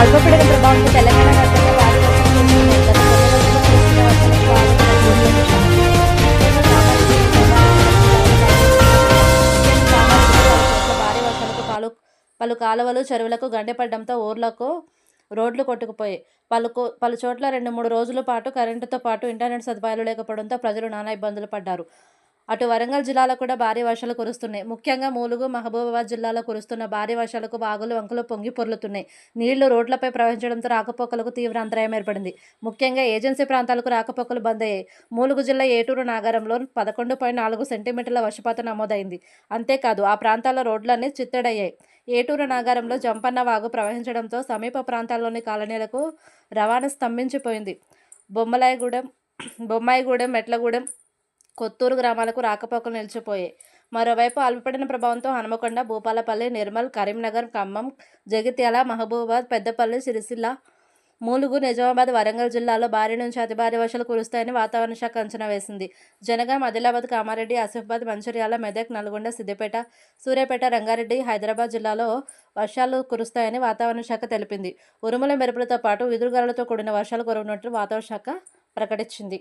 అల్పపీడన ప్రభావంతో తెలంగాణ వ్యాప్తంగా భారీ వర్షాలకు పలు కాలువలు చెరువులకు గండిపడడంతో ఊర్లకు రోడ్లు కొట్టుకుపోయాయి. పలుకో పలు చోట్ల రెండు మూడు రోజుల పాటు కరెంటుతో పాటు ఇంటర్నెట్ సదుపాయాలు లేకపోవడంతో ప్రజలు నానా ఇబ్బందులు పడ్డారు. అటు వరంగల్ జిల్లాలో కూడా భారీ వర్షాలు కురుస్తున్నాయి. ముఖ్యంగా మూలుగు మహబూబాబాద్ జిల్లాలో కురుస్తున్న భారీ వర్షాలకు వాగులు వంకలు పొంగి పొర్లుతున్నాయి. నీళ్ళు రోడ్లపై ప్రవహించడంతో రాకపోకలకు తీవ్ర అంతరాయం ఏర్పడింది. ముఖ్యంగా ఏజెన్సీ ప్రాంతాలకు రాకపోకలు బంద్ అయ్యాయి. మూలుగు జిల్లా ఏటూరు నాగారంలో పదకొండు పాయింట్ నాలుగు సెంటీమీటర్ల వర్షపాతం నమోదైంది. అంతేకాదు ఆ ప్రాంతాల రోడ్లన్నీ చిత్తడయ్యాయి. ఏటూరు నాగారంలో జంపన్న వాగు ప్రవహించడంతో సమీప ప్రాంతాల్లోని కాలనీలకు రవాణా స్తంభించిపోయింది. బొమ్మలాయగూడెం బొమ్మాయిగూడెం మెట్లగూడెం కొత్తూరు గ్రామాలకు రాకపోకలు నిలిచిపోయాయి. మరోవైపు అల్పపడిన ప్రభావంతో హనుమకొండ భూపాలపల్లి నిర్మల్ కరీంనగర్ ఖమ్మం జగిత్యాల మహబూబాబాద్ పెద్దపల్లి సిరిసిల్ల మూలుగు నిజామాబాద్ వరంగల్ జిల్లాలో భారీ నుంచి అతి భారీ వర్షాలు కురుస్తాయని వాతావరణ శాఖ అంచనా వేసింది. జనగాం ఆదిలాబాద్ కామారెడ్డి ఆసిఫాబాద్ మంచిర్యాల మెదక్ నల్గొండ సిద్దిపేట సూర్యాపేట రంగారెడ్డి హైదరాబాద్ జిల్లాలో వర్షాలు కురుస్తాయని వాతావరణ శాఖ తెలిపింది. ఉరుముల మెరుపులతో పాటు ఎదురుగాలతో కూడిన వర్షాలు కురవనున్నట్లు వాతావరణ శాఖ ప్రకటించింది.